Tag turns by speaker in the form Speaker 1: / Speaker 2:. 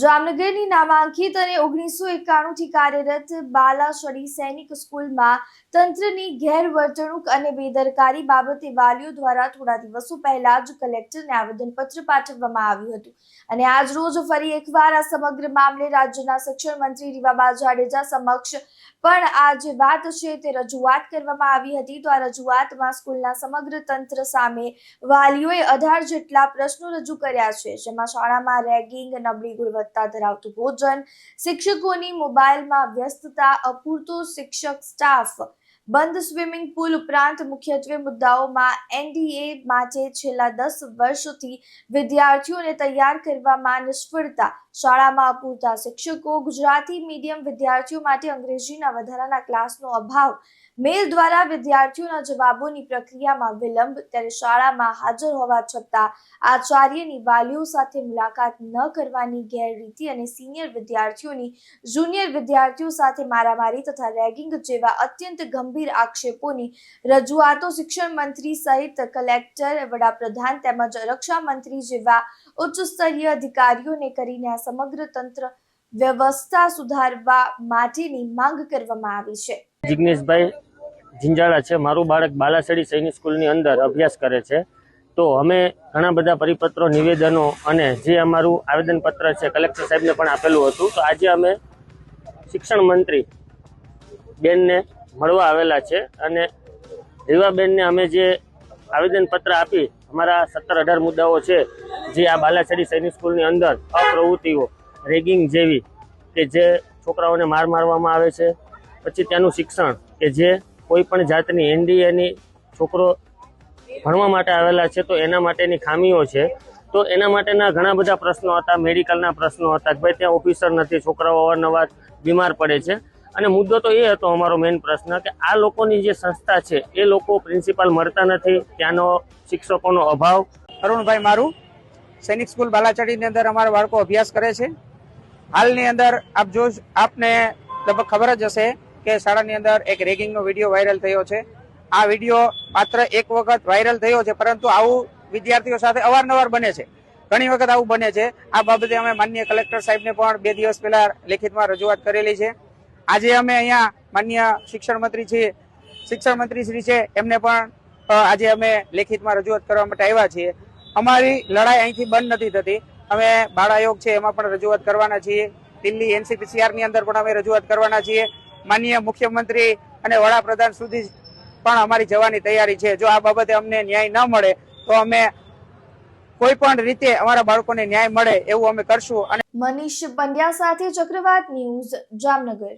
Speaker 1: જામનગરની નામાંકિત અને ઓગણીસો એકાણું થી કાર્યરત બાલાશ્વરી સૈનિક સ્કૂલમાં તંત્રની ગેરવર્તણૂક અને બેદરકારી બાબતે વાલીઓ દ્વારા થોડા દિવસો પહેલા જ કલેક્ટરને આવેદનપત્ર પાઠવવામાં આવ્યું હતું. અને આજ રોજ ફરી એકવાર આ સમગ્ર મામલે રાજ્યના શિક્ષણ મંત્રી રીવાબા જાડેજા સમક્ષ પણ આ જે વાત છે તે રજૂઆત કરવામાં આવી હતી. તો આ રજૂઆતમાં સ્કૂલના સમગ્ર તંત્ર સામે વાલીઓએ અઢાર જેટલા પ્રશ્નો રજૂ કર્યા છે. જેમાં શાળામાં રેગિંગ, નબળી ગુણવત્તા ધરાવતું ભોજન શિક્ષકોની મોબાઈલમાં વ્યસ્તતા, અપૂરતો શિક્ષક સ્ટાફ બંધ સ્વિમિંગ પુલ ઉપરાંત મુખ્યત્વે મુદ્દાઓમાં એનડીએ માટે છેલ્લા દસ વર્ષથી વિદ્યાર્થીઓને તૈયાર કરવામાં નિષ્ફળતા શાળામાં અપૂરતા શિક્ષકો, ગુજરાતી મીડિયમ વિદ્યાર્થીઓ માટે અંગ્રેજીના વધારાના ક્લાસનો અભાવ. મેલ દ્વારા વિદ્યાર્થીઓના જવાબોની પ્રક્રિયામાં વિલંબ, ત્યારે શાળામાં હાજર હોવા છતાં આચાર્યની વાલીઓ સાથે મુલાકાત ન કરવાની ગેરરીતિ અને સિનિયર વિદ્યાર્થીઓની જુનિયર વિદ્યાર્થીઓ સાથે મારામારી તથા રેગિંગ જેવા અત્યંત ગંભીર આક્ષેપોની રજૂઆતો શિક્ષણ મંત્રી સહિત કલેક્ટર, વડાપ્રધાન તેમજ રક્ષા મંત્રી જેવા ઉચ્ચ સ્તરીય અધિકારીઓને કરીને સમગ્ર તંત્ર વ્યવસ્થા સુધારવા માટેની માંગ કરવામાં આવી છે.
Speaker 2: જિગ્નેશભાઈ જિંજાળા છે. મારું બાળક બાલાસડી સૈનિક સ્કૂલની અંદર અભ્યાસ કરે છે. તો અમે ઘણા બધા પરિપત્રો, નિવેદનો અને જે અમારું આવેદનપત્ર છે, કલેક્ટર સાહેબને પણ આપેલું હતું. તો આજે અમે શિક્ષણ મંત્રી બેનને મળવા આવેલા છે અને રીવાબેનને અમે જે આવેદનપત્ર આપી, અમારા સત્તર અઢાર મુદ્દાઓ છે જે આ બાલાસડી સૈનિક સ્કૂલની અંદર અપ્રવૃત્તિઓ, રેગિંગ જેવી કે જે છોકરાઓને માર મારવામાં આવે છે. પછી ત્યાંનું શિક્ષણ કે જે કોઈ પણ જાતની એનડીએની છોકરો ભણવા માટે આવેલા છે તો એના માટેની ખામીઓ છે. તો એના માટેના ઘણા બધા પ્રશ્નો હતા, મેડિકલના પ્રશ્નો હતા ભાઈ ત્યાં ઓફિસર નથી, છોકરાઓ અવારનવાર બીમાર પડે છે. અને મુદ્દો તો એ હતો અમારો મેઇન પ્રશ્ન કે આ લોકોની જે સંસ્થા છે એ લોકો પ્રિન્સિપાલ મળતા નથી, ત્યાંનો શિક્ષકોનો અભાવ.
Speaker 3: અરુણભાઈ, મારું સૈનિક સ્કૂલ બાલાચડીની અંદર અમારા બાળકો અભ્યાસ કરે છે. હાલની અંદર આપ જો આપને લગભગ ખબર જ હશે કે શાળાની અંદર એક રેગિંગનો વીડિયો વાયરલ થયો છે. આ વીડિયો માત્ર એક વખત વાયરલ થયો છે, પરંતુ આવું વિદ્યાર્થીઓ સાથે અવારનવાર બને છે. ઘણી વખત આવું બને છે. આ બાબતે અમે માન્ય કલેક્ટર સાહેબને પણ બે દિવસ પહેલા લેખિતમાં રજૂઆત કરેલી છે. આજે અમે અહીંયા માનનીય શિક્ષણ મંત્રી છે શિક્ષણ મંત્રી શ્રી છે, એમને પણ આજે અમે લેખિતમાં રજૂઆત કરવા માટે આવ્યા છીએ. અમારી લડાઈ અહીંથી બંધ નથી થતી. અમે બાળ આયોગ છે, એમાં પણ રજૂઆત કરવાના છીએ. દિલ્હી એનસીપીસીઆરની અંદર પણ અમે રજૂઆત કરવાના છીએ. માનનીય મુખ્યમંત્રી અને વડાપ્રધાન સુધી પણ અમારી જવાની તૈયારી છે. જો આ બાબતે અમને ન્યાય ન મળે, તો અમે કોઈ પણ રીતે અમારા બાળકોને ન્યાય મળે એવું અમે કરશું અને
Speaker 1: મનીષ પંડ્યા સાથે ચક્રવાત ન્યૂઝ, જામનગર.